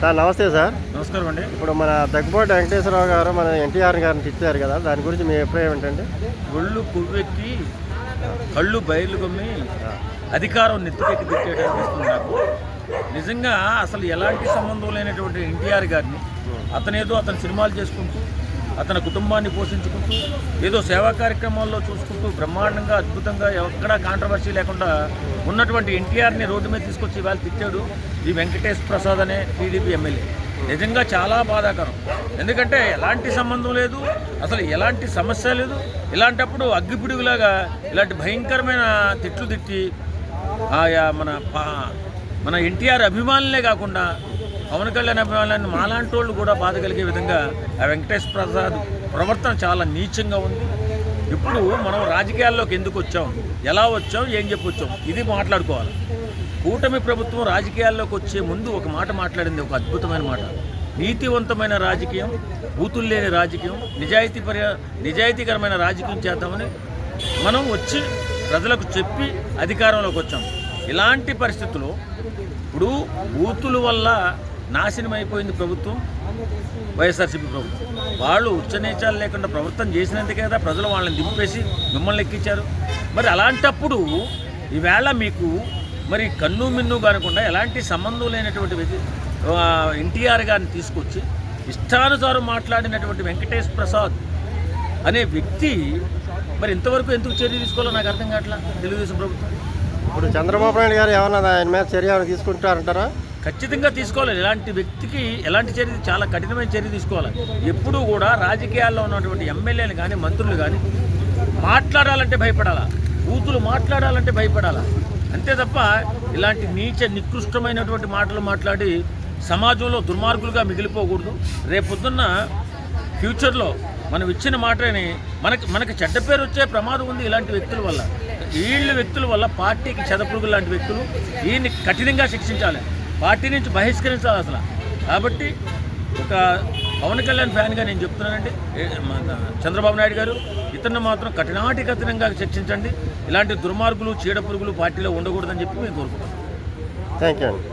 Sir నమస్తే sir. నమస్కారం అండి. ఇప్పుడు మన దగ్గుబాటి వెంకటేశ్వరరావు గారు మన ఎన్టీఆర్ గారిని తిట్టారు కదా దాని గురించి మీ అభిప్రాయం ఏంటండి? ఒళ్ళు పువ్వెక్కి కళ్ళు బయలు గమ్మి అధికారం నెత్తికెక్కి తిట్టేట అనిపిస్తుంది నాకు. నిజంగా అసలు ఎలాంటి సంబంధం లేనటువంటి ఎన్టీఆర్ గారిని అతనేదో అతను సినిమాలు చేసుకుంటూ అతని కుటుంబాన్ని పోషించుకుంటూ ఏదో సేవా కార్యక్రమాల్లో చూసుకుంటూ బ్రహ్మాండంగా అద్భుతంగా ఎక్కడా కాంట్రవర్సీ లేకుండా ఉన్నటువంటి ఎన్టీఆర్ని రోడ్డు మీద తీసుకొచ్చి వాళ్ళు తిట్టాడు ఈ వెంకటేష్ ప్రసాద్ అనే టీడీపీ ఎమ్మెల్యే. నిజంగా చాలా బాధాకరం. ఎందుకంటే ఎలాంటి సంబంధం లేదు అసలు ఎలాంటి సమస్య లేదు. ఇలాంటప్పుడు అగ్గిపిడుగులాగా ఇలాంటి భయంకరమైన తిట్లు తిట్టి ఆయా మన మన ఎన్టీఆర్ అభిమానులే కాకుండా పవన్ కళ్యాణ్ అభిమానులను మాలాంటి వాళ్ళు కూడా బాధ కలిగే విధంగా ఆ వెంకటేష్ ప్రసాద్ ప్రవర్తన చాలా నీచంగా ఉంది. ఇప్పుడు మనం రాజకీయాల్లోకి ఎందుకు వచ్చాం? ఎలా వచ్చాం? ఏం చెప్పొచ్చాం ఇది మాట్లాడుకోవాలి. కూటమి ప్రభుత్వం రాజకీయాల్లోకి వచ్చే ముందు ఒక మాట మాట్లాడింది ఒక అద్భుతమైన మాట. నీతివంతమైన రాజకీయం బూతులు లేని రాజకీయం నిజాయితీ పర్య నిజాయితీకరమైన రాజకీయం చేద్దామని మనం వచ్చి ప్రజలకు చెప్పి అధికారంలోకి వచ్చాం. ఇలాంటి పరిస్థితుల్లో ఇప్పుడు బూతుల వల్ల నాశనం అయిపోయింది ప్రభుత్వం వైఎస్ఆర్సీపీ ప్రభుత్వం. వాళ్ళు ఉచ్చనీచాలు లేకుండా ప్రవర్తన చేసినందుకే కదా ప్రజలు వాళ్ళని దింపేసి మిమ్మల్ని ఎక్కించారు. మరి అలాంటప్పుడు ఈవేళ మీకు మరి కన్ను మిన్ను కానకుండా ఎలాంటి సంబంధం లేనటువంటి వ్యక్తి ఎన్టీఆర్ గారిని తీసుకొచ్చి ఇష్టానుసారం మాట్లాడినటువంటి వెంకటేష్ ప్రసాద్ అనే వ్యక్తి మరి ఇంతవరకు ఎందుకు చర్య తీసుకోవాలో నాకు అర్థం కావట్లా? తెలుగుదేశం ప్రభుత్వం. ఇప్పుడు చంద్రబాబు నాయుడు గారు ఏమన్నా ఆయన మీద చర్య తీసుకుంటారంటారా? ఖచ్చితంగా తీసుకోవాలి. ఇలాంటి వ్యక్తికి ఎలాంటి చర్య చాలా కఠినమైన చర్య తీసుకోవాలి. ఎప్పుడూ కూడా రాజకీయాల్లో ఉన్నటువంటి ఎమ్మెల్యేలు కానీ మంత్రులు కానీ మాట్లాడాలంటే భయపడాలా? బూతులు మాట్లాడాలంటే భయపడాలా? అంతే తప్ప ఇలాంటి నీచ నికృష్టమైనటువంటి మాటలు మాట్లాడి సమాజంలో దుర్మార్గులుగా మిగిలిపోకూడదు. రేపొద్దున్న ఫ్యూచర్లో మనం ఇచ్చిన మాటని మనకి మనకి చెడ్డ పేరు వచ్చే ప్రమాదం ఉంది ఇలాంటి వ్యక్తుల వల్ల. వీళ్ళ వ్యక్తుల వల్ల పార్టీకి చెదపురుగు లాంటి వ్యక్తులు ఈయన్ని కఠినంగా శిక్షించాలి. పార్టీ నుంచి బహిష్కరించాలి అసలు. కాబట్టి ఒక పవన్ కళ్యాణ్ ఫ్యాన్గా నేను చెప్తున్నానండి. మన చంద్రబాబు నాయుడు గారు ఇతరుని మాత్రం కఠినాటి కఠినంగా శిక్షించండి ఇలాంటి దుర్మార్గులు చీడ పురుగులు పార్టీలో ఉండకూడదని చెప్పి మేము కోరుకుంటున్నాం. థ్యాంక్ యూ అండి.